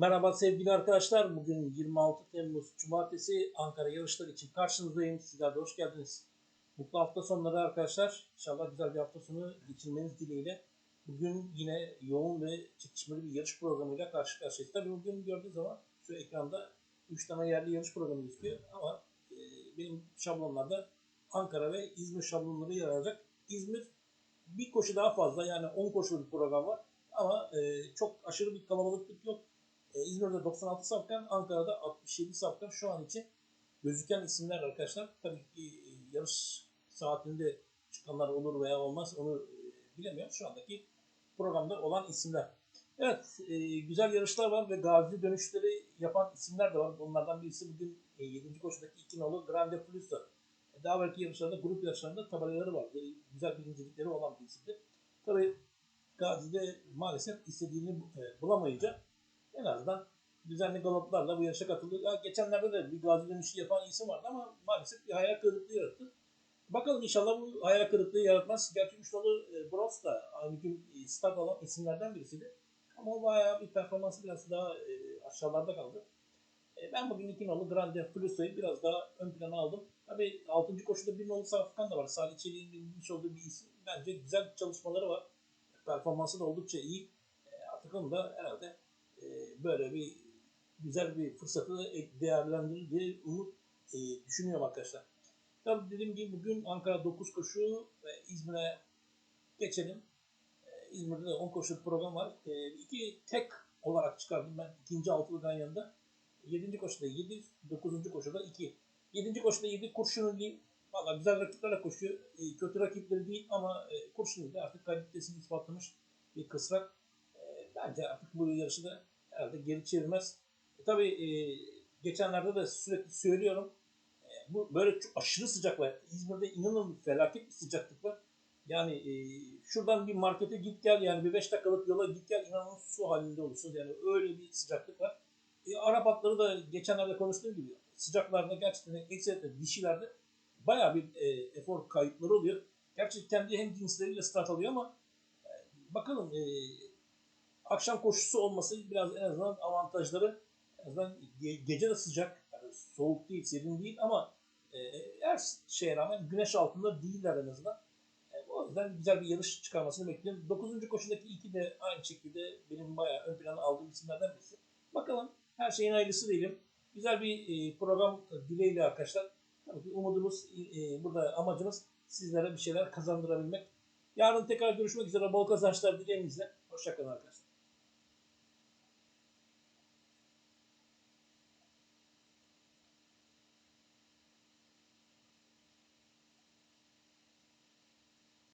Merhaba sevgili arkadaşlar. Bugün 26 Temmuz Cumartesi Ankara yarışları için karşınızdayım. Sizler de hoş geldiniz. Mutlu hafta sonları arkadaşlar. İnşallah güzel bir hafta sonu geçirmeniz dileğiyle. Bugün yine yoğun ve çekişmeli bir yarış programıyla karşı karşıyayız. Tabii bugün gördüğünüz zaman şu ekranda 3 tane yerli yarış programı gözüküyor. Ama e, benim şablonlarda Ankara ve İzmir şablonları yer alacak. İzmir bir koşu daha fazla yani 10 koşulu bir program var. Ama e, çok aşırı bir kalabalıklık yok. E, İzmir'de 96 safkan, Ankara'da 67 safkan şu an için gözüken isimler arkadaşlar. Tabii ki e, yarış saatinde çıkanlar olur veya olmaz onu e, bilemiyorum. Şu andaki programda olan isimler. Evet, e, güzel yarışlar var ve gazi dönüşleri yapan isimler de var. Bunlardan birisi bugün e, 7. koşudaki 2 nolu Grande Plus'ta. Daha belki yarışlarda, grup yarışlarında tabelaları vardı. E, güzel birincilikleri olan bir isimdi. Tabii Gazi'de maalesef istediğini e, bulamayınca en azından düzenli galoplarla bu yarışa katıldı. Ya geçenlerde de bir gazi dönüşü yapan isim vardı ama maalesef bir hayal kırıklığı yarattı. Bakalım inşallah bu hayal kırıklığı yaratmaz. Gerçi 3 dolu e, Bros da aynı gün e, start alan isimlerden birisiydi. Ama o bayağı bir performansı biraz daha e, aşağılarda kaldı. E, ben bugün 2 nolu Grande Flusso'yu biraz daha ön plana aldım. Tabii 6. koşuda 1 nolu Safkan da var. Salih Çelik'in bilmiş olduğu bir isim. Bence güzel çalışmaları var. Performansı da oldukça iyi. E, artık onu da herhalde e, böyle bir güzel bir fırsatı değerlendirir diye umut e, düşünüyorum arkadaşlar. Tabii dediğim gibi bugün Ankara 9 koşu ve İzmir'e geçelim. E, İzmir'de de 10 koşu program var. E, iki tek olarak çıkardım ben ikinci altılıdan yanında. 7. koşuda 7, 9. koşuda 2. 7. koşuda 7 Kurşunlu Valla güzel rakiplerle koşuyor. E, kötü rakipleri değil ama e, Kurşunlu artık kalitesini ispatlamış bir kısrak. Bence artık bu yarışı da herhalde geri çevirmez. E, tabii e, geçenlerde de sürekli söylüyorum. E, bu böyle çok aşırı sıcak var. İzmir'de inanın felaket bir sıcaklık var. Yani e, şuradan bir markete git gel yani bir 5 dakikalık yola git gel inanın su halinde olursunuz. Yani öyle bir sıcaklık var. E, Arap atları da geçenlerde konuştuğum gibi sıcaklarda gerçekten ekseride dişilerde bayağı bir e, efor kayıpları oluyor. Gerçi kendi hem cinsleriyle start alıyor ama e, bakalım e, akşam koşusu olması biraz en azından avantajları en azından ge- gece de sıcak yani soğuk değil serin değil ama e, her şeye rağmen güneş altında değiller en azından. E, o yüzden güzel bir yarış çıkarmasını bekliyorum. 9. koşudaki iki de aynı şekilde benim bayağı ön plana aldığım isimlerden birisi. Bakalım her şeyin hayırlısı diyelim. Güzel bir e, program dileğiyle arkadaşlar. Tabii ki umudumuz, e, burada amacımız sizlere bir şeyler kazandırabilmek. Yarın tekrar görüşmek üzere. Bol kazançlar dileğimizle. Hoşçakalın arkadaşlar.